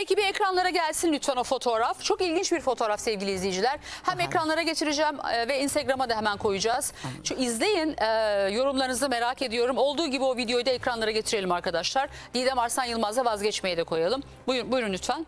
Peki bir ekranlara gelsin lütfen o fotoğraf. Çok ilginç bir fotoğraf sevgili izleyiciler. Hem ekranlara getireceğim e, ve Instagram'a da hemen koyacağız. Şu izleyin e, yorumlarınızı merak ediyorum. Olduğu gibi o videoyu da ekranlara getirelim arkadaşlar. Didem Arslan Yılmaz'a vazgeçmeyi de koyalım. Buyurun, buyurun lütfen.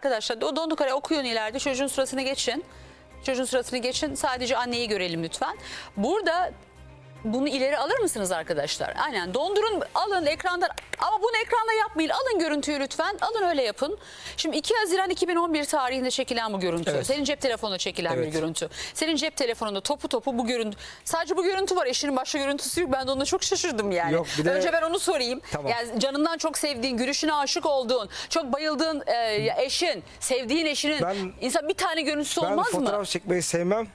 Arkadaşlar o dondu kare okuyun ileride çocuğun sırasını geçin. Çocuğun sırasını geçin sadece anneyi görelim lütfen. Burada bunu ileri alır mısınız arkadaşlar? Aynen dondurun alın ekrandan ama bunu ekranda yapmayın. Alın görüntüyü lütfen. Alın öyle yapın. Şimdi 2 Haziran 2011 tarihinde çekilen bu görüntü. Evet. Senin cep telefonuna çekilen bir Evet. görüntü. Senin cep telefonunda topu topu bu görüntü. Sadece bu görüntü var. Eşinin başka görüntüsü yok. Ben de ona çok şaşırdım yani. Yok, bir de- Önce ben onu sorayım. Tamam. Yani canından çok sevdiğin, gülüşüne aşık olduğun, çok bayıldığın e, eşin, sevdiğin eşinin Ben- insan bir tane görüntüsü Ben olmaz fotoğraf mı? çekmeyi sevmem.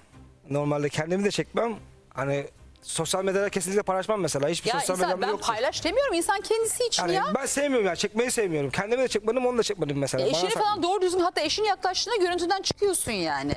Normalde kendimi de çekmem. Hani sosyal medyada kesinlikle paylaşmam mesela. Hiçbir Ya sosyal insan medyamda ben paylaş demiyorum insan kendisi için Yani ya. ben sevmiyorum ya. Çekmeyi sevmiyorum. Kendimi de çekmedim, onu da çekmedim mesela. E, Bana Eşini sa- falan doğru düzgün hatta eşin yaklaştığında görüntüden çıkıyorsun yani.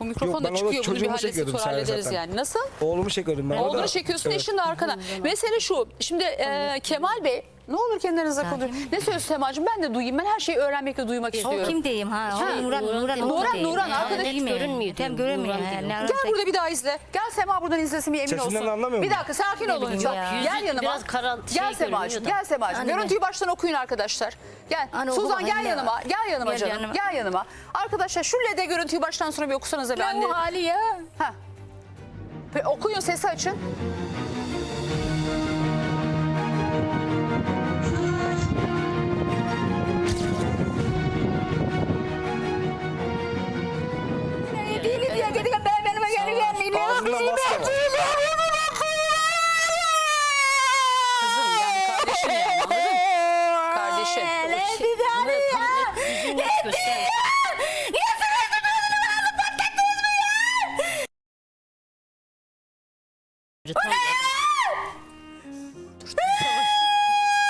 Bu mikrofon Yok, da ben onu çıkıyor. Bunu bir çocuğumu halledip çekiyordum sonra sadece hallederiz zaten. yani. Nasıl? Oğlumu çekiyordum ben. o da- Oğlunu çekiyorsun Evet. eşin de arkada. Mesele şu. Şimdi e, Kemal Bey ne olur kendi aranızda konuşun. Ne söylüyorsun Semacığım? Ben de duyayım. Ben her şeyi öğrenmek ve duymak O istiyorum. kim diyeyim ha? O Ha, Nuran, Nuran, Nuran, Nuran, Nuran, diyeyim. Nuran, Ha, arkadaş değil mi? görünmüyor Tam diyor. Nuran ne Gel burada bir daha izle. Gel Sema buradan izlesin bir emin Sesinden olsun. anlamıyor Bir dakika sakin olun. bileyim Bak, ya. Gel Yüzü yanıma. biraz karan- şey gel Semacığım. görünüyor da. Gel Semacığım. Görüntüyü baştan okuyun arkadaşlar. Gel. Suzan gel yanıma. ya. Gel yanıma Gel canım. yanıma. Gel yanıma. Arkadaşlar şu LED'e görüntüyü baştan sona bir okusanıza bir Ne anne. bu hali ya? Ha. Okuyun sesi açın.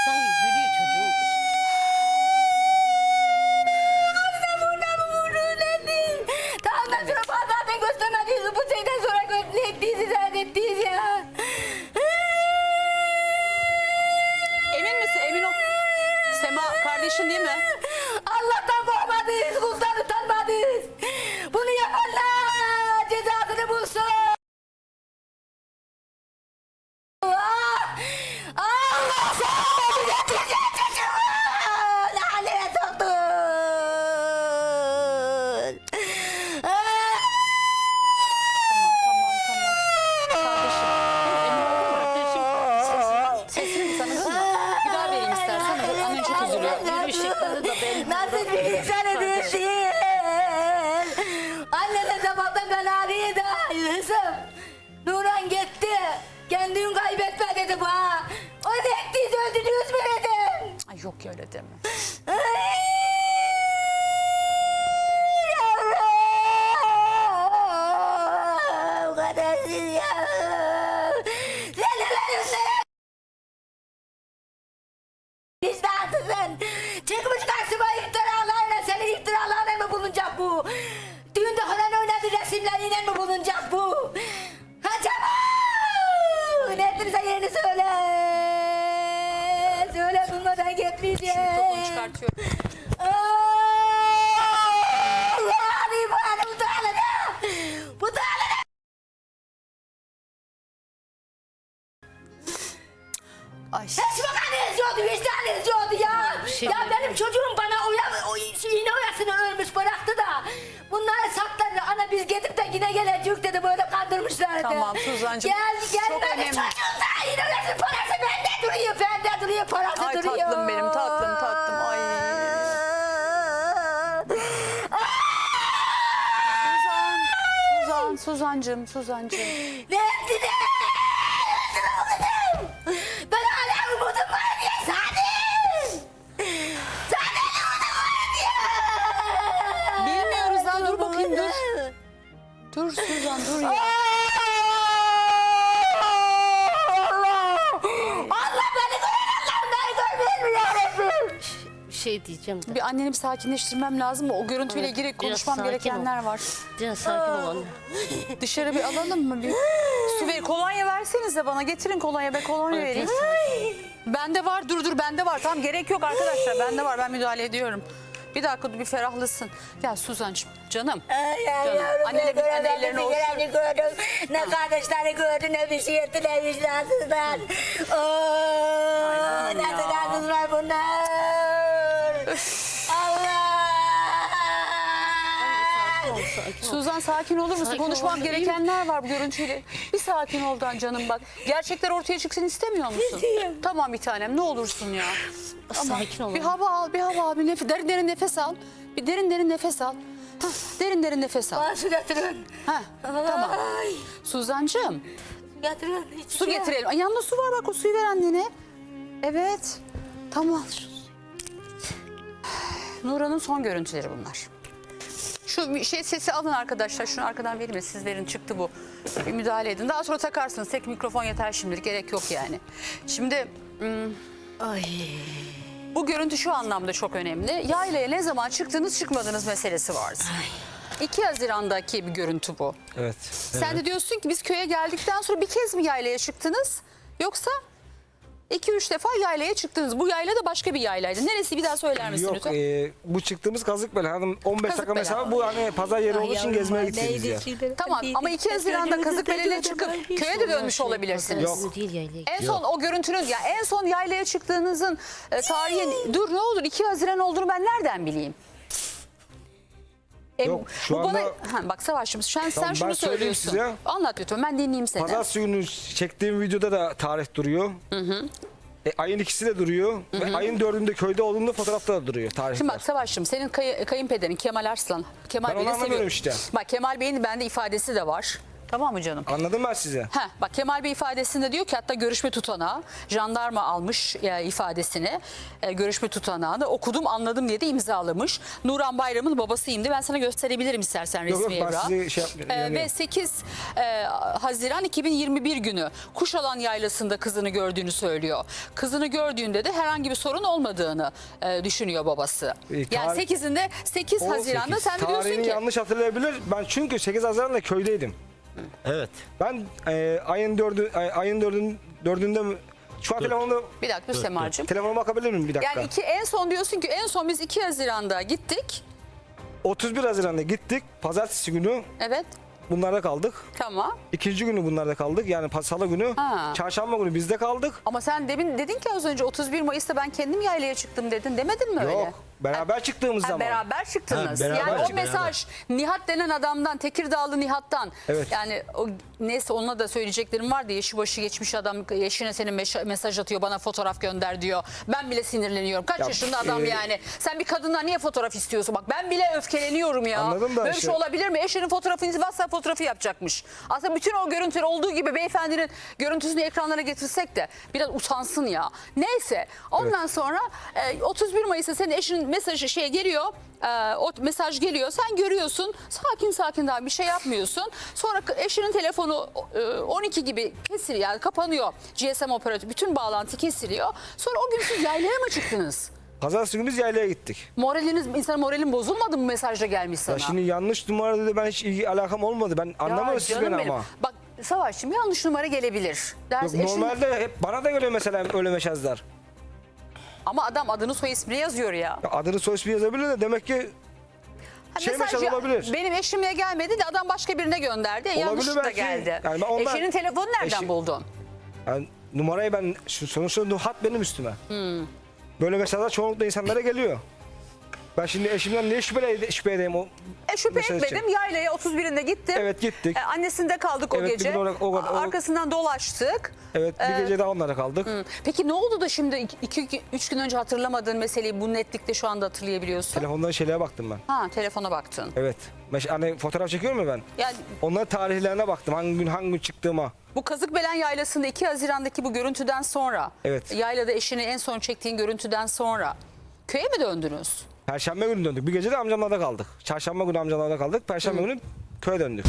Sanki gülüyor çocuğun. Tamam ben sonra zaten göstermediyiz. Bu şeyden sonra gö- Kendin kaybetme dedi bana. O ne ettiyse öldünüz mü dedim. Ay yok ya öyle deme. Yavrum, kadersiz yavrum. Sen neler gitmeyeceğim. Topunu çıkartıyorum. Allah'ım bana bu dağlara. Bu dağlara. Ay. Hiç bakanınız yoktu, vicdanınız yoktu ya. şey ya yok. benim çocuğum bana oya, o iğne oyasını örmüş bıraktı da. Bunları saklarını ana biz gidip de yine gelecek dedi böyle kandırmışlardı. Tamam, Suzancığım, Gel gel çok önemli. çocuğum da iğne oyası parası Suzan, Suzancığım, Suzancığım. Ne yaptın? Ben hala umudum var diye Sadık! Sadık umudum var diye! Bilmiyoruz daha dur bakayım dur. Dur Suzan dur ya. Şey diyeceğim de. Bir anneni bir sakinleştirmem lazım. O görüntüyle biraz konuşmam sakin gerekenler ol. var. Can sakin ol anne. Dışarı bir alalım mı? Bir su ver. Kolonya versenize bana. Getirin kolonya. Ben kolonya Ay, vereyim. Bende var. Dur dur bende var. Tamam gerek yok arkadaşlar. Bende var. Ben müdahale ediyorum. Bir dakika dur bir ferahlasın. Gel Suzan'cığım. Canım. Ay, ay, Canım, yavrum, anneyle bir tane göremedim, ellerini bir olsun. geleni gördüm. Ne kardeşleri gördü ne bir şey etti ne vicdansızlar. Oo, ne vicdansızlar bunlar. Suzan sakin olur musun? Sakin Konuşmam gerekenler var bu görüntüyle. Bir sakin ol Dan canım bak. Gerçekler ortaya çıksın istemiyor musun? Tamam bir tanem ne olursun ya. Sakin ol. Bir hava al, bir hava al, bir nefes, derin derin nefes al. Bir derin derin nefes al. Hah, derin derin nefes al. Bana su getirin. Ha, tamam. Ay, Suzancığım, su getirin. su şey yok. getirelim. Ay, yanında su var bak o suyu ver annene. Evet. Tamam. Nura'nın son görüntüleri bunlar. Şu bir şey sesi alın arkadaşlar. Şunu arkadan verin mi? Siz verin çıktı bu. Bir müdahale edin. Daha sonra takarsınız. Tek mikrofon yeter şimdilik. Gerek yok yani. Şimdi hmm, Ay. bu görüntü şu anlamda çok önemli. Yaylaya ne zaman çıktınız çıkmadınız meselesi vardı. 2 Haziran'daki bir görüntü bu. Evet. Sen de diyorsun ki biz köye geldikten sonra bir kez mi yaylaya çıktınız? Yoksa 2-3 defa yaylaya çıktınız. Bu yayla da başka bir yaylaydı. Neresi bir daha söyler misin Yok lütfen? e, bu çıktığımız Kazıkbel hanım 15 dakika Kazıkbel mesafe bu hani pazar yeri olduğu için gezmeye gittiğimiz yer. Tamam ama 2 Haziran'da Kazıkbele'ne çıkıp köye de dönmüş olabilirsiniz. Yok. En son o görüntünün ya en son yaylaya çıktığınızın e, tarihi dur ne olur 2 Haziran olduğunu ben nereden bileyim? Yok, şu bu bana, anda- ha, bak Savaş'cığım sen, sen Tamam, şunu ben söyleyeyim söylüyorsun. size. Anlat lütfen ben dinleyeyim seni. Pazartesi günü çektiğim videoda da tarih duruyor. E, ayın ikisi de duruyor. Ve ayın dördünde köyde olduğumda fotoğrafta da duruyor tarihler. Şimdi bak Savaş'cığım senin kay- kayınpederin Kemal Arslan. Kemal Ben onu Bey'i anlamıyorum seviyorum. işte. Bak Kemal Bey'in bende ifadesi de var. Tamam mı canım? Anladım ben size. Heh, bak Kemal Bey ifadesinde diyor ki hatta görüşme tutanağı jandarma almış e, ifadesini e, görüşme tutanağını okudum anladım diye de imzalamış. Nuran Bayram'ın babasıyım diye ben sana gösterebilirim istersen Yok resmi yok ben evrağı. size şey yapmıyorum. Yani- ve 8 e, Haziran 2021 günü Kuşalan Yaylası'nda kızını gördüğünü söylüyor. Kızını gördüğünde de herhangi bir sorun olmadığını e, düşünüyor babası. E, yani tarih- 8'inde 8 Haziran'da 18. sen de diyorsun Tarihini ki yanlış hatırlayabilir. Ben çünkü 8 Haziran'da köydeydim. Evet. Ben e, ayın dördü, ay- ayın dördün, dördünde mi? Şu an telefonda bir dakika dur Semacığım. telefonuma bakabilir miyim bir dakika? Yani iki, en son diyorsun ki en son biz 2 Haziran'da gittik. 31 Haziran'da gittik. Pazartesi günü Evet bunlarda kaldık. tamam. İkinci günü bunlarda kaldık. Yani pa- salı günü. Ha. Çarşamba günü bizde kaldık. Ama sen demin dedin ki az önce 31 Mayıs'ta ben kendim yaylaya çıktım dedin. Demedin mi öyle? Yok. Beraber çıktığımız Ha, zaman. beraber çıktınız. Ha, beraber yani o çıktık, mesaj Nihat denen adamdan, Tekirdağlı Nihat'tan. Evet. Yani o neyse onunla da söyleyeceklerim var diye şu başı geçmiş adam eşine senin mesaj atıyor bana fotoğraf gönder diyor. Ben bile sinirleniyorum. Kaç Ya, yaşında adam e, yani? Sen bir kadından niye fotoğraf istiyorsun? Bak ben bile öfkeleniyorum ya. Anladım da Böyle bir şey olabilir mi? Eşinin fotoğrafını WhatsApp fotoğrafı yapacakmış. Aslında bütün o görüntüler olduğu gibi beyefendinin görüntüsünü ekranlara getirsek de biraz utansın ya. Neyse ondan sonra e, 31 Mayıs'ta senin eşinin mesajı şey geliyor. e, o mesaj geliyor. Sen görüyorsun. Sakin sakin daha bir şey yapmıyorsun. Sonra eşinin telefonu e, 12 gibi kesiliyor. Yani kapanıyor. GSM operatörü bütün bağlantı kesiliyor. Sonra o gün siz yaylaya mı çıktınız? Pazartesi günü biz yaylaya gittik. Moraliniz, insan moralin bozulmadı mı mesajla gelmiş sana? Ya şimdi yanlış numara dedi ben hiç ilgi alakam olmadı. Ben anlamadım Ya siz beni ama. Bak Savaş'cığım yanlış numara gelebilir. Ders Yok, eşin- normalde hep bana da geliyor mesela öyle mesajlar. Ama adam adını soy ismini yazıyor ya. Ya adını soy ismi yazabilir de demek ki Ha, Şey mesaj olabilir. Benim eşime gelmedi de adam başka birine gönderdi. Yanlışlıkla belki. geldi. Yani ben ondan- Eşinin telefonu nereden Eşi- buldun? yani numarayı ben şu sonuçta hat benim üstüme. Hmm. Böyle mesajlar çoğunlukla insanlara geliyor. Ben şimdi eşimden niye şüphe, şüphe edeyim o E şüphe mesaj için? etmedim. Yaylaya 31'inde gittim. Evet, gittik. E, annesinde kaldık o Evet, bir gece. gün o o- Arkasından dolaştık. Evet bir Ee, gece daha onlara kaldık. Hı. Peki ne oldu da şimdi 2-3 gün önce hatırlamadığın meseleyi bu netlikte şu anda hatırlayabiliyorsun? Telefondan şeylere baktım ben. Ha telefona baktın. Evet. Meş- Hani fotoğraf çekiyorum ya ben. Yani Onların tarihlerine baktım. Hangi gün hangi gün çıktığıma. Bu Kazıkbelen Yaylası'nda 2 Haziran'daki bu görüntüden sonra, Evet. yaylada eşini en son çektiğin görüntüden sonra köye mi döndünüz? Perşembe günü döndük. Bir gece de amcamlarda kaldık. Çarşamba günü amcamlarda kaldık. Perşembe günü köye döndük.